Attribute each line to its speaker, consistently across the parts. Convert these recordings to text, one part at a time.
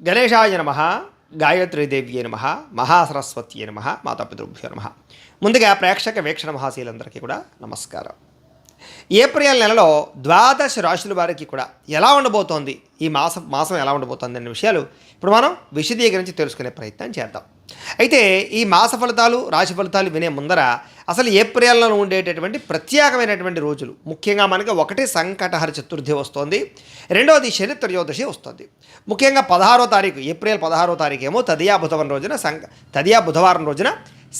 Speaker 1: గణేశాయ నమ గాయత్రీదేవ్యే నమ మహాసరస్వత్యే నమ మాతాపితృభ్యో నమ. ముందుగా ప్రేక్షక వీక్షణ మహాశీలందరికీ కూడా నమస్కారం. ఏప్రిల్ నెలలో ద్వాదశ రాశుల వారికి కూడా ఎలా ఉండబోతోంది? ఈ మాసం మాసం ఎలా ఉండబోతోంది అనే విషయాలు ఇప్పుడు మనం విశదీకరించి తెలుసుకునే ప్రయత్నం చేద్దాం. అయితే ఈ మాస ఫలితాలు రాశి ఫలితాలు వినే ముందర అసలు ఏప్రిల్లో ఉండేటటువంటి ప్రత్యేకమైనటువంటి రోజులు. ముఖ్యంగా మనకి ఒకటి సంకటహర చతుర్థి వస్తుంది రెండవది శని త్రయోదశి వస్తుంది. ముఖ్యంగా పదహారో తారీఖు ఏప్రిల్ పదహారో తారీఖు ఏమో తదియా బుధవారం రోజున సంక తదియా బుధవారం రోజున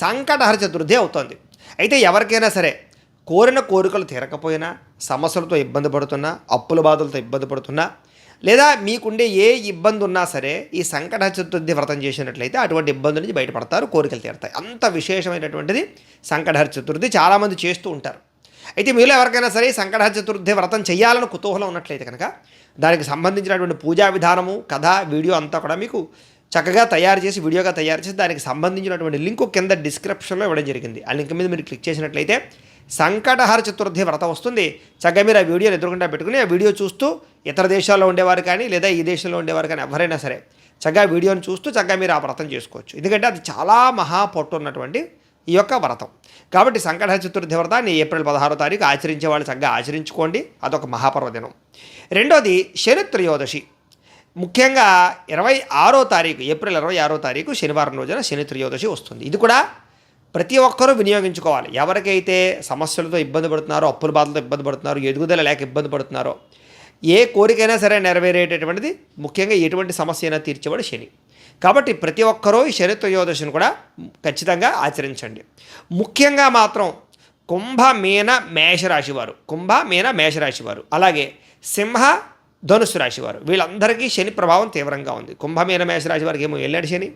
Speaker 1: సంకటహర చతుర్థి అవుతుంది. అయితే ఎవరికైనా సరే కోరిన కోరికలు తీరకపోయినా సమస్యలతో ఇబ్బంది పడుతున్నా అప్పుల బాధలతో ఇబ్బంది పడుతున్నా లేదా మీకుండే ఏ ఇబ్బంది ఉన్నా సరే ఈ సంకట చతుర్థి వ్రతం చేసినట్లయితే అటువంటి ఇబ్బంది నుంచి బయటపడతారు కోరికలు తీరుతాయి. అంత విశేషమైనటువంటిది సంకటహర చతుర్థి చాలామంది చేస్తూ ఉంటారు. అయితే మీలో ఎవరికైనా సరే ఈ సంకటహర చతుర్థి వ్రతం చేయాలని కుతూహలం ఉన్నట్లయితే కనుక దానికి సంబంధించినటువంటి పూజా విధానము కథ వీడియో అంతా కూడా మీకు చక్కగా తయారు చేసి వీడియోగా తయారు చేసి దానికి సంబంధించినటువంటి లింకు కింద డిస్క్రిప్షన్లో ఇవ్వడం జరిగింది. ఆ లింక్ మీద మీరు క్లిక్ చేసినట్లయితే సంకటహర చతుర్థి వ్రతం వస్తుంది. చక్కగా మీరు ఆ వీడియోని ఎదురుకుండా పెట్టుకుని ఆ వీడియో చూస్తూ ఇతర దేశాల్లో ఉండేవారు కానీ లేదా ఈ దేశంలో ఉండేవారు కానీ ఎవరైనా సరే చక్కగా వీడియోని చూస్తూ చక్కగా మీరు ఆ వ్రతం చేసుకోవచ్చు. ఎందుకంటే అది చాలా మహా పొట్టు ఉన్నటువంటి ఈ యొక్క వ్రతం. కాబట్టి సంకటహర చతుర్థి వ్రతాన్ని ఏప్రిల్ పదహారో తారీఖు ఆచరించే వాళ్ళు చక్కగా ఆచరించుకోండి. అదొక మహాపర్వదినం. రెండోది శనిత్రయోదశి. ముఖ్యంగా ఇరవై ఆరో తారీఖు ఏప్రిల్ ఇరవై ఆరో తారీఖు శనివారం రోజున శని త్రయోదశి వస్తుంది. ఇది కూడా ప్రతి ఒక్కరూ వినియోగించుకోవాలి. ఎవరికైతే సమస్యలతో ఇబ్బంది పడుతున్నారో అప్పుల బాధలతో ఇబ్బంది పడుతున్నారో ఎదుగుదల లేక ఇబ్బంది పడుతున్నారో ఏ కోరికైనా సరే నెరవేరేటటువంటిది ముఖ్యంగా ఎటువంటి సమస్య అయినా తీర్చేవాడు శని. కాబట్టి ప్రతి ఒక్కరూ ఈ శని త్రయోదశిని కూడా ఖచ్చితంగా ఆచరించండి. ముఖ్యంగా మాత్రం కుంభ మీన మేషరాశి వారు. కుంభ మీన మేషరాశి వారు. అలాగే సింహ ధనుసు రాశి వారు. వీళ్ళందరికీ శని ప్రభావం తీవ్రంగా ఉంది. కుంభ మీన మేషరాశి వారికి ఏమో వెళ్ళాడు శని.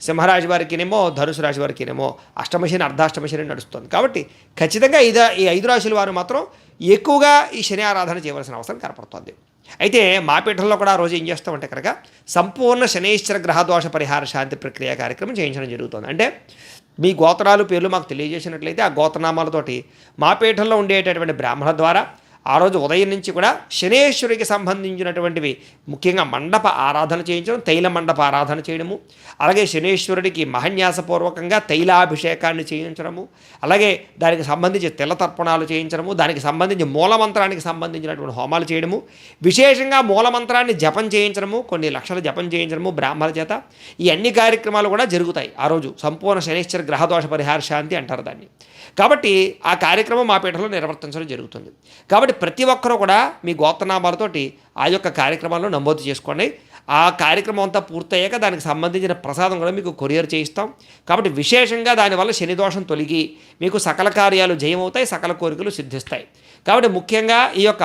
Speaker 1: సింహరాశి వారికినేమో ధనుసు రాశి వారికినేమో అష్టమశని అర్ధాష్టమశని నడుస్తుంది. కాబట్టి ఖచ్చితంగా ఇద ఈ ఐదు రాశుల వారు మాత్రం ఎక్కువగా ఈ శని ఆరాధన చేయవలసిన అవసరం కనపడుతుంది. అయితే మా పీఠంలో కూడా ఆ రోజు ఏం చేస్తామంటే కనుక సంపూర్ణ శనేశ్వర గ్రహదోష పరిహార శాంతి ప్రక్రియ కార్యక్రమం చేయించడం జరుగుతుంది. అంటే మీ గోత్రాలు పేర్లు మాకు తెలియజేసినట్లయితే ఆ గోత్రనామాలతోటి మా పీఠంలో ఉండేటటువంటి బ్రాహ్మణ ద్వారా ఆ రోజు ఉదయం నుంచి కూడా శనేశ్వరికి సంబంధించినటువంటివి ముఖ్యంగా మండప ఆరాధన చేయించడం తైల మండప ఆరాధన చేయడము అలాగే శనేశ్వరుడికి మహన్యాసపూర్వకంగా తైలాభిషేకాన్ని చేయించడము అలాగే దానికి సంబంధించి తిలతర్పణాలు చేయించడము దానికి సంబంధించి మూలమంత్రానికి సంబంధించినటువంటి హోమాలు చేయడము విశేషంగా మూలమంత్రాన్ని జపం చేయించడము కొన్ని లక్షల జపం చేయించడము బ్రాహ్మణ చేత ఈ అన్ని కార్యక్రమాలు కూడా జరుగుతాయి ఆ రోజు. సంపూర్ణ శనేశ్వర గ్రహదోష పరిహార శాంతి అంటారు దాన్ని. కాబట్టి ఆ కార్యక్రమం మా పీఠంలో నిర్వర్తించడం జరుగుతుంది. కాబట్టి ప్రతి ఒక్కరూ కూడా మీ గోత్రనామాలతోటి ఆ యొక్క కార్యక్రమాలను నమోదు చేసుకోండి. ఆ కార్యక్రమం అంతా పూర్తయ్యాక దానికి సంబంధించిన ప్రసాదం కూడా మీకు కొరియర్ చేయిస్తాం. కాబట్టి విశేషంగా దానివల్ల శనిదోషం తొలగి మీకు సకల కార్యాలు జయమవుతాయి సకల కోరికలు సిద్ధిస్తాయి. కాబట్టి ముఖ్యంగా ఈ యొక్క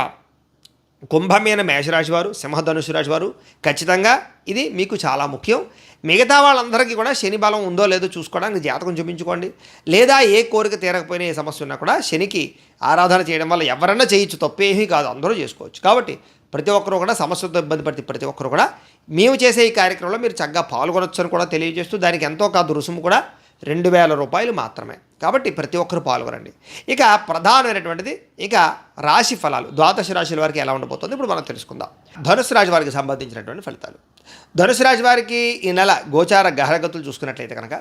Speaker 1: కుంభమైన మేషరాశి వారు సింహధనుసు రాశి వారు ఖచ్చితంగా ఇది మీకు చాలా ముఖ్యం. మిగతా వాళ్ళందరికీ కూడా శని బలం ఉందో లేదో చూసుకోవడానికి జాతకం చూపించుకోండి. లేదా ఏ కోరిక తీరకపోయినా ఏ సమస్య ఉన్నా కూడా శనికి ఆరాధన చేయడం వల్ల ఎవరన్నా చేయొచ్చు తప్పేమీ కాదు అందరూ చేసుకోవచ్చు. కాబట్టి ప్రతి ఒక్కరూ కూడా సమస్యలతో ఇబ్బంది పడితే ప్రతి ఒక్కరు కూడా మేము చేసే ఈ కార్యక్రమంలో మీరు చక్కగా పాల్గొనొచ్చు అని కూడా తెలియజేస్తూ దానికి ఎంతో కాదు రుసుము కూడా రెండు వేల రూపాయలు మాత్రమే. కాబట్టి ప్రతి ఒక్కరు పాల్గొనండి. ఇక ప్రధానమైనటువంటిది ఇక రాశి ఫలాలు. ద్వాదశ రాశుల వారికి ఎలా ఉండబోతుంది? ఇప్పుడు మనం తెలుసుకుందాం. ధనుసు రాశి వారికి సంబంధించినటువంటి ఫలితాలు. ధనుసు రాశి వారికి ఈ నెల గోచార గ్రహగతులు చూసుకున్నట్లయితే కనుక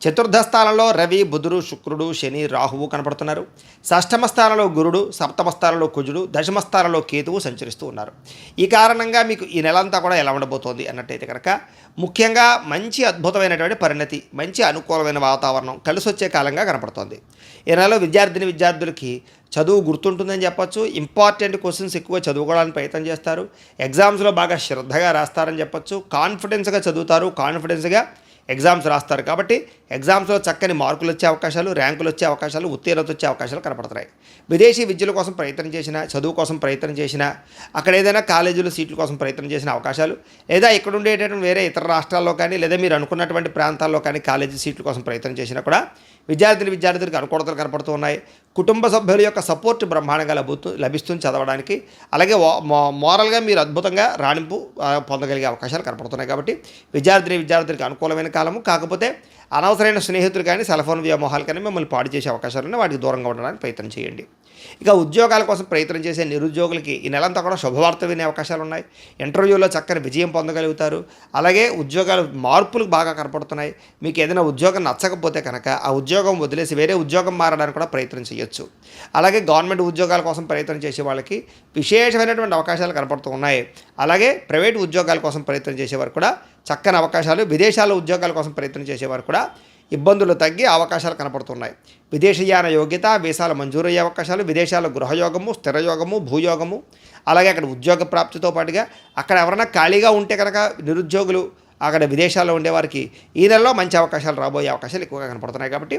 Speaker 1: చతుర్థ స్థానంలో రవి బుధుడు శుక్రుడు శని రాహువు కనపడుతున్నారు. షష్టమ స్థానంలో గురుడు సప్తమ స్థానంలో కుజుడు దశమ స్థానంలో కేతువు సంచరిస్తూ ఉన్నారు. ఈ కారణంగా మీకు ఈ నెలంతా కూడా ఎలా ఉండబోతోంది అన్నట్టయితే కనుక ముఖ్యంగా మంచి అద్భుతమైనటువంటి పరిణతి మంచి అనుకూలమైన వాతావరణం కలిసి వచ్చే కాలంగా కనపడుతోంది. ఈ నెలలో విద్యార్థిని విద్యార్థులకి చదువు గుర్తుంటుందని చెప్పొచ్చు. ఇంపార్టెంట్ క్వశ్చన్స్ ఎక్కువ చదువుకోవడానికి ప్రయత్నం చేస్తారు. ఎగ్జామ్స్లో బాగా శ్రద్ధగా రాస్తారని చెప్పొచ్చు. కాన్ఫిడెన్స్గా చదువుతారు. కాన్ఫిడెన్స్గా ఎగ్జామ్స్ రాస్తారు కాబట్టి ఎగ్జామ్స్లో చక్కని మార్కులు వచ్చే అవకాశాలు ర్యాంకులు వచ్చే అవకాశాలు ఉత్తీర్ణత వచ్చే అవకాశాలు కనపడుతున్నాయి. విదేశీ విద్యల కోసం ప్రయత్నం చేసిన చదువు కోసం ప్రయత్నం చేసిన అక్కడ ఏదైనా కాలేజీలో సీట్ల కోసం ప్రయత్నం చేసిన అవకాశాలు లేదా ఇక్కడ ఉండేటటువంటి వేరే ఇతర రాష్ట్రాల్లో కానీ లేదా మీరు అనుకున్నటువంటి ప్రాంతాల్లో కానీ కాలేజీ సీట్ల కోసం ప్రయత్నం చేసినా కూడా విద్యార్థులు విద్యార్థులకు అనుకూలతలు కనపడుతూ ఉన్నాయి కుటుంబ సభ్యుల యొక్క సపోర్ట్ బ్రహ్మాండంగా లభిస్తూ లభిస్తుంది చదవడానికి. అలాగే మోరల్గా మీరు అద్భుతంగా రాణింపు పొందగలిగే అవకాశాలు కనపడుతున్నాయి కాబట్టి విద్యార్థిని విద్యార్థులకు అనుకూలమైన కాలము. కాకపోతే అనవసరమైన స్నేహితులు కానీ సెల్ ఫోన్ వ్యామోహాలు కానీ మిమ్మల్ని పాడు చేసే అవకాశాలు వాటికి దూరంగా ఉండడానికి ప్రయత్నం చేయండి. ఇక ఉద్యోగాల కోసం ప్రయత్నం చేసే నిరుద్యోగులకి ఈ నెలంతా కూడా శుభవార్త వినే అవకాశాలు ఉన్నాయి. ఇంటర్వ్యూలో చక్కని విజయం పొందగలుగుతారు. అలాగే ఉద్యోగాలు మార్పులు బాగా కనపడుతున్నాయి. మీకు ఏదైనా ఉద్యోగం నచ్చకపోతే కనుక ఆ ఉద్యోగం వదిలేసి వేరే ఉద్యోగం మారడానికి కూడా ప్రయత్నం చేయొచ్చు. అలాగే గవర్నమెంట్ ఉద్యోగాల కోసం ప్రయత్నం చేసే వాళ్ళకి విశేషమైనటువంటి అవకాశాలు కనపడుతూ ఉన్నాయి. అలాగే ప్రైవేట్ ఉద్యోగాల కోసం ప్రయత్నం చేసేవారు కూడా చక్కని అవకాశాలు విదేశాల ఉద్యోగాల కోసం ప్రయత్నం చేసేవారు కూడా ఇబ్బందులు తగ్గి అవకాశాలు కనపడుతున్నాయి. విదేశీయాన యోగ్యత వీసాలు మంజూరయ్యే అవకాశాలు విదేశాల గృహయోగము స్థిరయోగము భూయోగము అలాగే అక్కడ ఉద్యోగ ప్రాప్తితో పాటుగా అక్కడ ఎవరైనా ఖాళీగా ఉంటే కనుక నిరుద్యోగులు అక్కడ విదేశాల్లో ఉండేవారికి ఈ నెలలో మంచి అవకాశాలు రాబోయే అవకాశాలు ఎక్కువగా కనపడుతున్నాయి కాబట్టి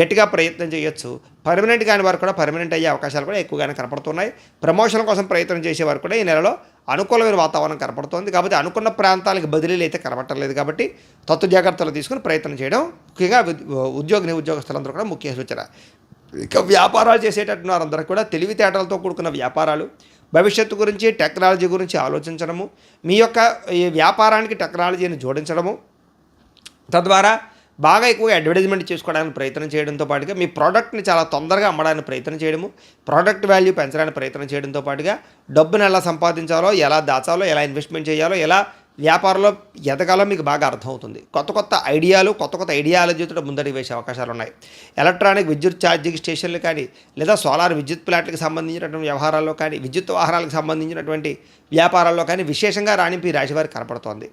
Speaker 1: గట్టిగా ప్రయత్నం చేయొచ్చు. పర్మనెంట్ కాని వారు కూడా పర్మనెంట్ అయ్యే అవకాశాలు కూడా ఎక్కువగానే కనపడుతున్నాయి. ప్రమోషన్ కోసం ప్రయత్నం చేసేవారు కూడా ఈ నెలలో అనుకూలమైన వాతావరణం కనపడుతోంది కాబట్టి అనుకున్న ప్రాంతాలకు బదిలీలు అయితే కనపడలేదు కాబట్టి తత్తు జాగ్రత్తలు తీసుకుని ప్రయత్నం చేయడం ముఖ్యంగా ఉద్యోగిని ఉద్యోగస్తులందరూ కూడా ముఖ్య సూచన. ఇక వ్యాపారాలు చేసేటట్టు వారందరూ కూడా తెలివితేటలతో కూడుకున్న వ్యాపారాలు భవిష్యత్తు గురించి టెక్నాలజీ గురించి ఆలోచించడము మీ యొక్క ఈ వ్యాపారానికి టెక్నాలజీని జోడించడము. తద్వారా బాగా ఎక్కువ అడ్వర్టైజ్మెంట్ చేసుకోవడానికి ప్రయత్నం చేయడంతో పాటుగా మీ ప్రోడక్ట్ని చాలా తొందరగా అమ్మడానికి ప్రయత్నం చేయడము ప్రోడక్ట్ వాల్యూ పెంచడానికి ప్రయత్నం చేయడంతో పాటుగా డబ్బును ఎలా సంపాదించాలో ఎలా దాచాలో ఎలా ఇన్వెస్ట్మెంట్ చేయాలో ఎలా వ్యాపారంలో ఎదగాలో మీకు బాగా అర్థమవుతుంది. కొత్త కొత్త ఐడియాలు కొత్త కొత్త ఐడియాలజీతో ముందడి వేసే అవకాశాలు ఉన్నాయి. ఎలక్ట్రానిక్ విద్యుత్ ఛార్జింగ్ స్టేషన్లు కానీ లేదా సోలార్ విద్యుత్ ప్లాట్లకు సంబంధించినటువంటి వ్యవహారాల్లో కానీ విద్యుత్ వాహనాలకు సంబంధించినటువంటి వ్యాపారాల్లో కానీ విశేషంగా రాణింపు ఈ రాశివారికి కనపడుతోంది.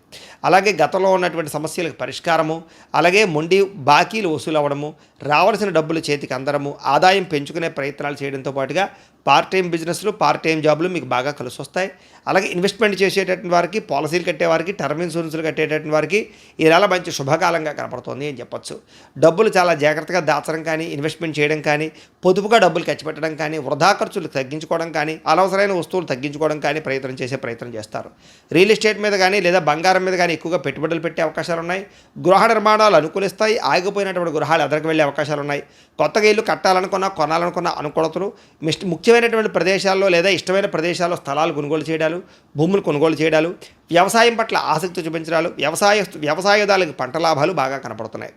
Speaker 1: అలాగే గతంలో ఉన్నటువంటి సమస్యలకు పరిష్కారము అలాగే మొండి బాకీలు వసూలు అవ్వడము రావాల్సిన డబ్బులు చేతికి అందడము ఆదాయం పెంచుకునే ప్రయత్నాలు చేయడంతో పాటుగా పార్ట్ టైం బిజినెస్లు పార్ట్ టైం జాబ్లు మీకు బాగా కలిసి వస్తాయి. అలాగే ఇన్వెస్ట్మెంట్ చేసేటటువంటి వారికి పాలసీలు కట్టేవారికి టర్మ్ ఇన్సూరెన్స్లు కట్టేటటువంటి వారికి ఈ నెల మంచి శుభకాలంగా కనపడుతుంది అని చెప్పొచ్చు. డబ్బులు చాలా జాగ్రత్తగా దాచడం కానీ ఇన్వెస్ట్మెంట్ చేయడం కానీ పొదుపుగా డబ్బులు ఖర్చు పెట్టడం కానీ వృధా ఖర్చులు తగ్గించుకోవడం కానీ అనవసరమైన వస్తువులు తగ్గించుకోవడం కానీ ప్రయత్నం చేసే ప్రయత్నం చేస్తారు. రియల్ ఎస్టేట్ మీద కానీ లేదా బంగారం మీద కానీ ఎక్కువగా పెట్టుబడులు పెట్టే అవకాశాలు ఉన్నాయి. గృహ నిర్మాణాలు అనుకూలిస్తాయి. ఆగిపోయినటువంటి గృహాలు ఎదరికి వెళ్ళే అవకాశాలు ఉన్నాయి. కొత్తగా ఇల్లు కట్టాలనుకున్నా కొనాలనుకున్న అనుకూలతలు. మిస్ట్ ముఖ్యమైనటువంటి ప్రదేశాల్లో లేదా ఇష్టమైన ప్రదేశాల్లో స్థలాలు కొనుగోలు చేయడాలు భూములు కొనుగోలు చేయడాలు వ్యవసాయం పట్ల ఆసక్తి చూపించడాలు వ్యవసాయ వ్యవసాయదారులకు పంట లాభాలు బాగా కనపడుతున్నాయి.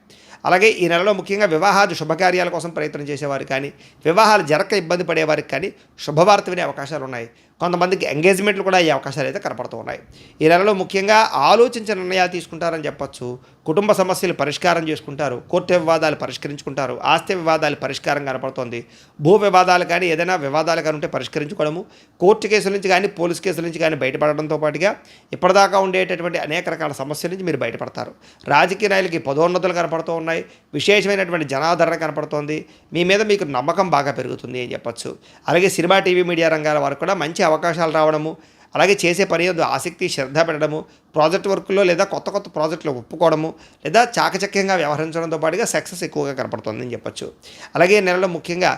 Speaker 1: అలాగే ఈ నెలలో ముఖ్యంగా వివాహాది శుభకార్యాల కోసం ప్రయత్నం చేసేవారు కానీ వివాహాలు జరక ఇబ్బంది పడేవారికి కానీ శుభవార్త వినే అవకాశాలు ఉన్నాయి కొంతమందికి ఎంగేజ్మెంట్లు కూడా అయ్యే అవకాశాలు అయితే కనపడుతూ ఉన్నాయి. ఈ నెలలో ముఖ్యంగా ఆలోచించిన నిర్ణయాలు తీసుకుంటారని చెప్పొచ్చు. కుటుంబ సమస్యలు పరిష్కారం చేసుకుంటారు. కోర్టు వివాదాలు పరిష్కరించుకుంటారు. ఆస్తి వివాదాలు పరిష్కారం కనపడుతోంది. భూ వివాదాలు కానీ ఏదైనా వివాదాలు కానీ ఉంటే పరిష్కరించుకోవడము కోర్టు కేసుల నుంచి కానీ పోలీస్ కేసుల నుంచి కానీ బయటపడడంతో పాటుగా ఇప్పటిదాకా ఉండేటటువంటి అనేక రకాల సమస్యల నుంచి మీరు బయటపడతారు. రాజకీయ నాయకులకి పదోన్నతులు కనపడుతూ ఉన్నాయి. విశేషమైనటువంటి జనాదరణ కనపడుతోంది. మీ మీద మీకు నమ్మకం బాగా పెరుగుతుంది అని చెప్పొచ్చు. అలాగే సినిమా టీవీ మీడియా రంగాల వారు కూడా మంచి అవకాశాలు రావడము అలాగే చేసే పని ఆసక్తి శ్రద్ధ పెట్టడము ప్రాజెక్ట్ వర్క్లో లేదా కొత్త కొత్త ప్రాజెక్టులు ఒప్పుకోవడము లేదా చాకచక్యంగా వ్యవహరించడంతో పాటుగా సక్సెస్ ఎక్కువగా కనపడుతుందని చెప్పొచ్చు. అలాగే నెలలో ముఖ్యంగా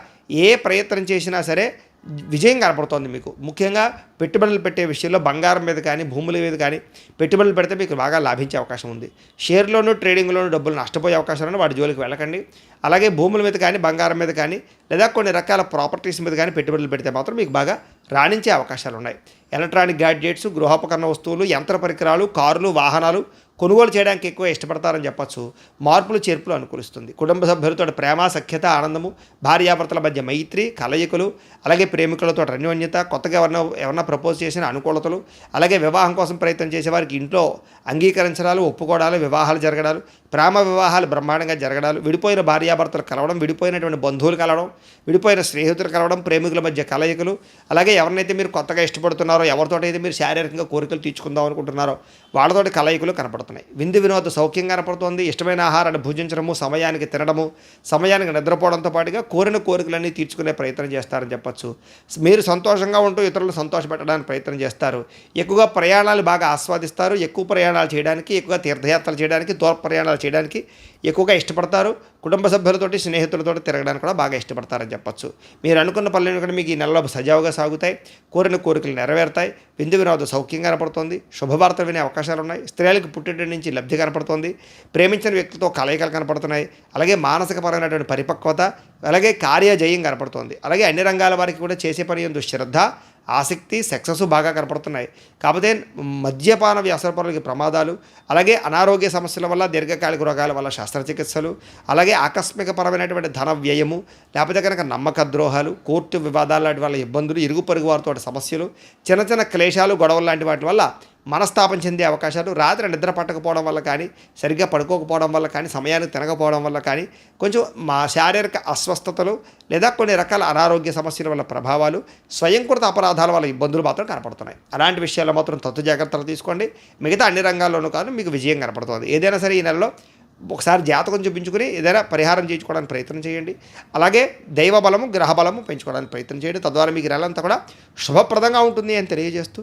Speaker 1: ఏ ప్రయత్నం చేసినా సరే విజయం కనపడుతోంది మీకు. ముఖ్యంగా పెట్టుబడులు పెట్టే విషయంలో బంగారం మీద కానీ భూముల మీద కానీ పెట్టుబడులు పెడితే మీకు బాగా లాభించే అవకాశం ఉంది. షేర్లోను ట్రేడింగ్లోను డబ్బులు నష్టపోయే అవకాశాలను వాడి వాటి జోలికి వెళ్ళకండి. అలాగే భూముల మీద కానీ బంగారం మీద కానీ లేదా కొన్ని రకాల ప్రాపర్టీస్ మీద కానీ పెట్టుబడులు పెడితే మాత్రం మీకు బాగా రాణించే అవకాశాలు ఉన్నాయి. ఎలక్ట్రానిక్ గ్యాడ్జెట్స్ గృహోపకరణ వస్తువులు యంత్ర పరికరాలు కార్లు వాహనాలు కొనుగోలు చేయడానికి ఎక్కువ ఇష్టపడతారని చెప్పొచ్చు. మార్పులు చేర్పులు అనుకూలిస్తుంది. కుటుంబ సభ్యులతో ప్రేమ సఖ్యత ఆనందము భార్యాభర్తల మధ్య మైత్రి కలయికలు అలాగే ప్రేమికులతో అన్యోన్యత కొత్తగా ఎవరన్నా ఎవరన్నా ప్రపోజ్ చేసిన అనుకూలతలు అలాగే వివాహం కోసం ప్రయత్నం చేసే వారికి ఇంట్లో అంగీకరించడాలు ఒప్పుకోవడాలు వివాహాలు జరగడాలు ప్రేమ వివాహాలు బ్రహ్మాండంగా జరగడాలు విడిపోయిన భార్యాభర్తలు కలవడం విడిపోయినటువంటి బంధువులు కలవడం విడిపోయిన స్నేహితులు కలవడం ప్రేమికుల మధ్య కలయికలు అలాగే ఎవరినైతే మీరు కొత్తగా ఇష్టపడుతున్నారో ఎవరితోటైతే మీరు శారీరకంగా కోరికలు తీర్చుకుందాం అనుకుంటున్నారో వాళ్ళతోటి కలయికలు కనపడుతున్నాయి. విందు వినోద సౌఖ్యం కనపడుతోంది. ఇష్టమైన ఆహారాన్ని భుజించడము సమయానికి తినడము సమయానికి నిద్రపోవడంతో పాటుగా కోరిన కోరికలన్నీ తీర్చుకునే ప్రయత్నం చేస్తారని చెప్పొచ్చు. మీరు సంతోషంగా ఉంటూ ఇతరులను సంతోషపెట్టడానికి ప్రయత్నం చేస్తారు. ఎక్కువగా ప్రయాణాలు బాగా ఆస్వాదిస్తారు. ఎక్కువ ప్రయాణాలు చేయడానికి ఎక్కువగా తీర్థయాత్రలు చేయడానికి దూర ప్రయాణాలు చేయడానికి ఎక్కువగా ఇష్టపడతారు. కుటుంబ సభ్యులతోటి స్నేహితులతో తిరగడానికి కూడా బాగా ఇష్టపడతారని చెప్పొచ్చు. మీరు అనుకున్న పనులను కూడా మీకు ఈ నెలలో సజావుగా సాగుతాయి. కోరిన కోరికలు నెరవేరుతాయి. విందు వినోద సౌఖ్యం కనపడుతోంది. శుభవార్తలు వినే అవకాశాలు ఉన్నాయి. స్త్రీలకు పుట్టిన నుంచి లబ్ధి కనపడుతోంది. ప్రేమించిన వ్యక్తితో కలయికలు కనపడుతున్నాయి. అలాగే మానసికపరమైనటువంటి పరిపక్వత అలాగే కార్యజయం కనపడుతోంది. అలాగే అన్ని రంగాల వారికి కూడా చేసే పని ఎందు శ్రద్ధ ఆసక్తి సక్సెస్ బాగా కనపడుతున్నాయి. కాకపోతే మద్యపాన వ్యసనపరులకి ప్రమాదాలు అలాగే అనారోగ్య సమస్యల వల్ల దీర్ఘకాలిక రోగాల వల్ల శస్త్రచికిత్సలు అలాగే ఆకస్మిక పరమైనటువంటి ధన వ్యయము లేకపోతే కనుక నమ్మక ద్రోహాలు కోర్టు వివాదాలు లాంటి వాళ్ళ ఇబ్బందులు ఇరుగు పొరుగు వారితో సమస్యలు చిన్న చిన్న క్లేశాలు గొడవలు లాంటి వాటి వల్ల మనస్తాపం చెందే అవకాశాలు రాత్రి నిద్ర పట్టకపోవడం వల్ల కానీ సరిగ్గా పడుకోకపోవడం వల్ల కానీ సమయానికి తినకపోవడం వల్ల కానీ కొంచెం మా శారీరక అస్వస్థతలు లేదా కొన్ని రకాల అనారోగ్య సమస్యల వల్ల ప్రభావాలు స్వయంకృత అపరాధాల వల్ల ఇబ్బందులు మాత్రం కనపడుతున్నాయి. అలాంటి విషయాల్లో మాత్రం తత్తు జాగ్రత్తలు తీసుకోండి. మిగతా అన్ని రంగాల్లోనూ కాదు మీకు విజయం కనపడుతుంది. ఏదైనా సరే ఈ నెలలో ఒకసారి జాతకం చూపించుకుని ఏదైనా పరిహారం చేయించుకోవడానికి ప్రయత్నం చేయండి. అలాగే దైవ బలము గ్రహ బలము పెంచుకోవడానికి ప్రయత్నం చేయండి. తద్వారా మీకు నెలంతా కూడా శుభప్రదంగా ఉంటుంది అని తెలియజేస్తూ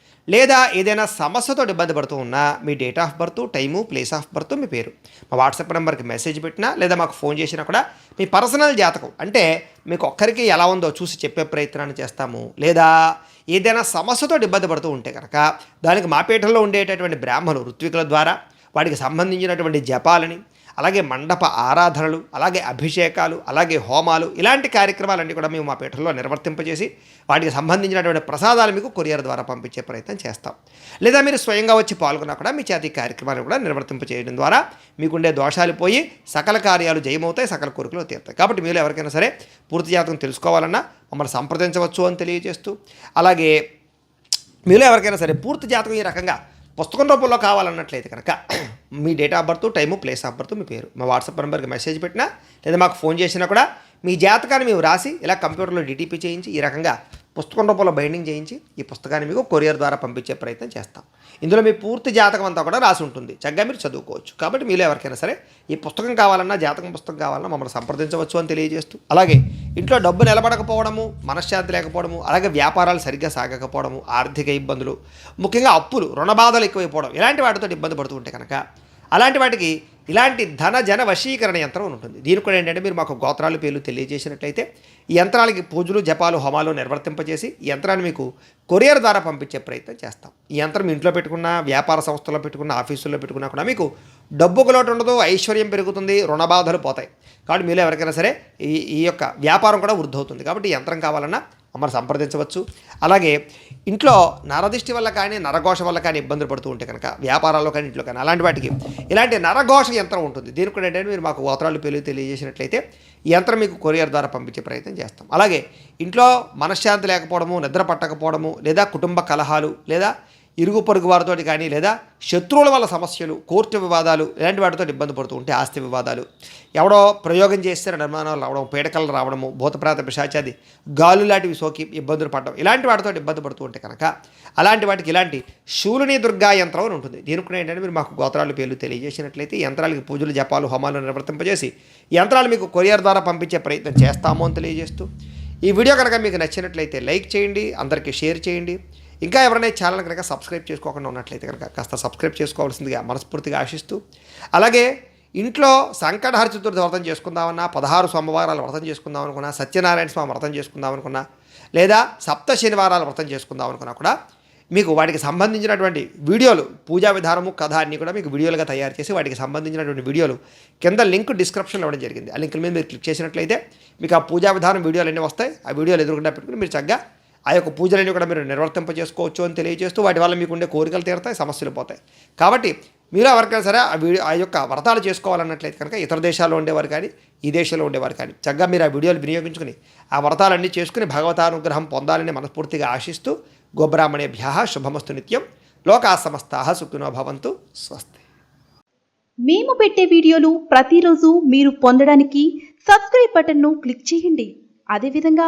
Speaker 1: లేదా ఏదైనా సమస్యతో ఇబ్బంది పడుతూ ఉన్నా మీ date of birth time place of birth మీ పేరు. మా వాట్సాప్ నెంబర్కి మెసేజ్ పెట్టినా లేదా మాకు ఫోన్ చేసినా కూడా మీ పర్సనల్ జాతకం. అంటే మీకు ఒక్కరికి ఎలా ఉందో చూసి చెప్పే ప్రయత్నాన్ని చేస్తాము. లేదా ఏదైనా సమస్యతో ఇబ్బంది పడుతూ ఉంటే కనుక దానికి మా పీఠంలో ఉండేటటువంటి బ్రాహ్మణులు ఋత్వికుల ద్వారా వాటికి సంబంధించినటువంటి జపాలని అలాగే మండప ఆరాధనలు అలాగే అభిషేకాలు అలాగే హోమాలు ఇలాంటి కార్యక్రమాలన్నీ కూడా మేము మా పీఠంలో నిర్వర్తింపజేసి వాటికి సంబంధించినటువంటి ప్రసాదాలు మీకు కొరియర్ ద్వారా పంపించే ప్రయత్నం చేస్తాం. లేదా మీరు స్వయంగా వచ్చి పాల్గొన్నా కూడా మీ చేతి కార్యక్రమాలు కూడా నిర్వర్తింపజేయడం ద్వారా మీకుండే దోషాలు పోయి సకల కార్యాలు జయమవుతాయి సకల కోరికలు తీరుతాయి. కాబట్టి మీరు ఎవరికైనా సరే పూర్తి జాతకం తెలుసుకోవాలన్నా మమ్మల్ని సంప్రదించవచ్చు అని తెలియజేస్తూ అలాగే మీలో ఎవరికైనా సరే పూర్తి జాతకం ఈ రకంగా పుస్తకం రూపంలో కావాలన్నట్లయితే కనుక మీ date of birth time place of birth మీ పేరు. మా వాట్సాప్ నెంబర్కి మెసేజ్ పెట్టినా లేదా మాకు ఫోన్ చేసినా కూడా మీ జాతకాన్ని మేము రాసి ఇలా కంప్యూటర్లో డిటిపి చేయించి ఈ రకంగా పుస్తకం రూపంలో బైండింగ్ చేయించి ఈ పుస్తకాన్ని మీకు కొరియర్ ద్వారా పంపించే ప్రయత్నం చేస్తాం. ఇందులో మీ పూర్తి జాతకం అంతా కూడా రాసి ఉంటుంది. చక్కగా మీరు చదువుకోవచ్చు. కాబట్టి మీలో ఎవరికైనా సరే ఈ పుస్తకం కావాలన్నా జాతకం పుస్తకం కావాలన్నా మమ్మల్ని సంప్రదించవచ్చు అని తెలియజేస్తూ అలాగే ఇంట్లో డబ్బు నిలబడకపోవడము మనశ్శాంతి లేకపోవడము అలాగే వ్యాపారాలు సరిగ్గా సాగకపోవడము ఆర్థిక ఇబ్బందులు ముఖ్యంగా అప్పులు రుణ బాధలు ఎక్కువైపోవడం ఇలాంటి వాటితో ఇబ్బంది పడుతూ ఉంటే కనుక అలాంటి వాటికి ఇలాంటి ధన జన వశీకరణ యంత్రం ఉంటుంది. దీనికి కూడా ఏంటంటే మీరు మాకు గోత్రాలు పేర్లు తెలియజేసినట్లయితే ఈ యంత్రాలకి పూజలు జపాలు హోమాలు నిర్వర్తింపజేసి ఈ యంత్రాన్ని మీకు కొరియర్ ద్వారా పంపించే ప్రయత్నం చేస్తాం. ఈ యంత్రం ఇంట్లో పెట్టుకున్న వ్యాపార సంస్థలో పెట్టుకున్న ఆఫీసుల్లో పెట్టుకున్నా కూడా మీకు డబ్బుకు లోటు ఉండదు ఐశ్వర్యం పెరుగుతుంది రుణ బాధలు పోతాయి. కాబట్టి మీలో ఎవరికైనా సరే ఈ ఈ యొక్క వ్యాపారం కూడా వృద్ధి అవుతుంది కాబట్టి ఈ యంత్రం కావాలన్నా మమ్మల్ని సంప్రదించవచ్చు. అలాగే ఇంట్లో నరదిష్టి వల్ల కానీ నరఘోష వల్ల కానీ ఇబ్బందులు పడుతూ ఉంటే కనుక వ్యాపారాల్లో కానీ ఇంట్లో కానీ అలాంటి వాటికి ఇలాంటి నరఘోష యంత్రం ఉంటుంది. దీనికి కూడా ఏంటంటే మీరు మాకు గోత్రాలు పేర్లు తెలియజేసినట్లయితే ఈ యంత్రం మీకు కొరియర్ ద్వారా పంపించే ప్రయత్నం చేస్తాం. అలాగే ఇంట్లో మనశ్శాంతి లేకపోవడము నిద్ర పట్టకపోవడము లేదా కుటుంబ కలహాలు లేదా ఇరుగు పొరుగు వారితో కానీ లేదా శత్రువుల వల్ల సమస్యలు కోర్టు వివాదాలు ఇలాంటి వాటితో ఇబ్బంది పడుతూ ఉంటే ఆస్తి వివాదాలు. ఎవడో ప్రయోగం చేస్తే నిర్మాణాలు రావడం పీడకలు రావడము భూతప్రాత పిశాచాది గాలు లాంటివి సోకి ఇబ్బందులు పడడం ఇలాంటి వాటితో ఇబ్బంది పడుతూ ఉంటే కనుక అలాంటి వాటికి ఇలాంటి శూలిని దుర్గా యంత్రం అని ఉంటుంది. దీనికి కూడా ఏంటంటే మీరు మాకు గోత్రాలు పేర్లు తెలియజేసినట్లయితే యంత్రాలకి పూజలు జపాలు హోమాలు నిర్వర్తింపజేసి యంత్రాలు మీకు కొరియర్ ద్వారా పంపించే ప్రయత్నం చేస్తాము అని తెలియజేస్తూ ఈ వీడియో కనుక మీకు నచ్చినట్లయితే లైక్ చేయండి అందరికీ షేర్ చేయండి. ఇంకా ఎవరైనా ఛానల్ కనుక సబ్స్క్రైబ్ చేసుకోకుండా ఉన్నట్లయితే కనుక కాస్త సబ్స్క్రైబ్ చేసుకోవాల్సిందిగా మనస్ఫూర్తిగా ఆశిస్తూ అలాగే ఇంట్లో సంకటహర చతుర్థి వ్రతం చేసుకుందామన్నా పదహారు సోమవారాలు వ్రతం చేసుకుందాం అనుకున్నా సత్యనారాయణ స్వామి వ్రతం చేసుకుందాం అనుకున్నా లేదా సప్త శనివారాలు వ్రతం చేసుకుందాం అనుకున్నా కూడా మీకు వాటికి సంబంధించినటువంటి వీడియోలు పూజా విధానము కథ అన్నీ కూడా మీకు వీడియోలుగా తయారు చేసి వాటికి సంబంధించినటువంటి వీడియోలు కింద లింక్ డిస్క్రిప్షన్లో ఇవ్వడం జరిగింది. ఆ లింక్ మీద మీరు క్లిక్ చేసినట్లయితే మీకు ఆ పూజా విధానం వీడియోలు అన్నీ వస్తాయి. ఆ వీడియోలు ఎదురుకుండా పెట్టుకుని మీరు చక్కగా ఆ యొక్క పూజలన్నీ కూడా మీరు నిర్వర్తింప చేసుకోవచ్చు అని తెలియజేస్తూ వాటి వల్ల మీకు ఉండే కోరికలు తీరుతాయి సమస్యలు పోతాయి. కాబట్టి మీరు ఎవరికైనా సరే ఆ వీడియో ఆ యొక్క వ్రతాలు చేసుకోవాలన్నట్లయితే కనుక ఇతర దేశాల్లో ఉండేవారు కానీ ఈ దేశంలో ఉండేవారు కానీ చక్కగా మీరు ఆ వీడియోలు వినియోగించుకుని ఆ వ్రతాలన్నీ చేసుకుని భగవతానుగ్రహం పొందాలని మనస్ఫూర్తిగా ఆశిస్తూ గోబ్రాహ్మణేభ్య శుభమస్తు నిత్యం. లోకా సమస్తా సుఖినో భవంతు. స్వస్తి.
Speaker 2: మేము పెట్టే వీడియోలు ప్రతిరోజు మీరు పొందడానికి సబ్స్క్రైబ్ బటన్ను క్లిక్ చేయండి. అదేవిధంగా